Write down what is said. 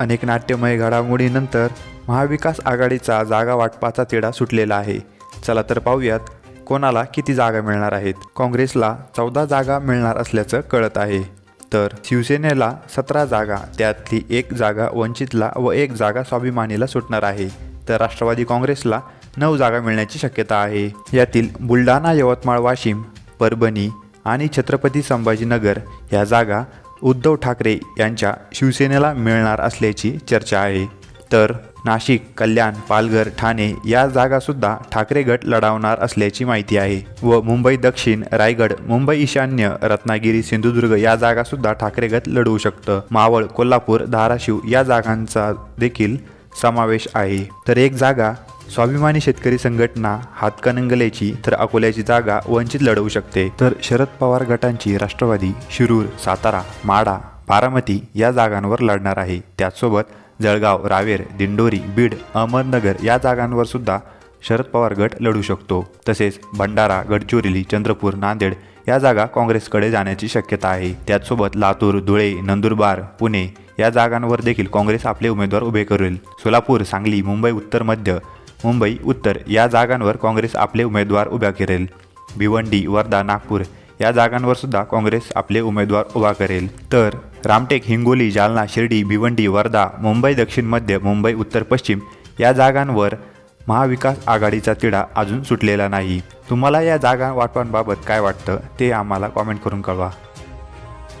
अनेक नाट्यमय घडामोडीनंतर महाविकास आघाडीचा जागा वाटपाचा तिढा सुटलेला आहे. चला तर पाहूयात कोणाला किती जागा मिळणार आहेत. काँग्रेसला चौदा जागा मिळणार असल्याचं कळत आहे. तर शिवसेनेला सतरा जागा त्यातली एक जागा वंचितला व एक जागा स्वाभिमानीला सुटणार आहे. तर राष्ट्रवादी काँग्रेसला नऊ जागा मिळण्याची शक्यता आहे. यातील बुलढाणा यवतमाळ वाशिम परभणी आणि छत्रपती संभाजीनगर ह्या जागा उद्धव ठाकरे यांच्या शिवसेनेला मिळणार असल्याची चर्चा आहे. तर नाशिक कल्याण पालघर ठाणे या जागासुद्धा ठाकरे गट लढवणार असल्याची माहिती आहे व मुंबई दक्षिण रायगड मुंबई ईशान्य रत्नागिरी सिंधुदुर्ग या जागासुद्धा ठाकरे गट लढवू शकतं. मावळ कोल्हापूर धाराशिव या जागांचा देखील समावेश आहे. तर एक जागा स्वाभिमानी शेतकरी संघटना हातकणंगलेची तर अकोल्याची जागा वंचित लढवू शकते. तर शरद पवार गटांची राष्ट्रवादी शिरूर सातारा माडा बारामती या जागांवर लढणार आहे. त्याचसोबत जळगाव रावेर दिंडोरी बीड अहमदनगर या जागांवर सुद्धा शरद पवार गट लढू शकतो. तसेच भंडारा गडचिरोली चंद्रपूर नांदेड या जागा काँग्रेसकडे जाण्याची शक्यता आहे. त्याचसोबत लातूर धुळे नंदुरबार पुणे या जागांवर देखील काँग्रेस आपले उमेदवार उभे करेल. सोलापूर सांगली मुंबई उत्तर मध्य मुंबई उत्तर या जागांवर काँग्रेस आपले उमेदवार उभ्या करेल. भिवंडी वर्धा नागपूर या जागांवर सुद्धा काँग्रेस आपले उमेदवार उभा करेल. तर रामटेक हिंगोली जालना शिर्डी भिवंडी वर्धा मुंबई दक्षिण मध्य मुंबई उत्तर पश्चिम या जागांवर महाविकास आघाडीचा तिढा अजून सुटलेला नाही. तुम्हाला या जागा वाटपांबाबत काय वाटतं ते आम्हाला कॉमेंट करून कळवा.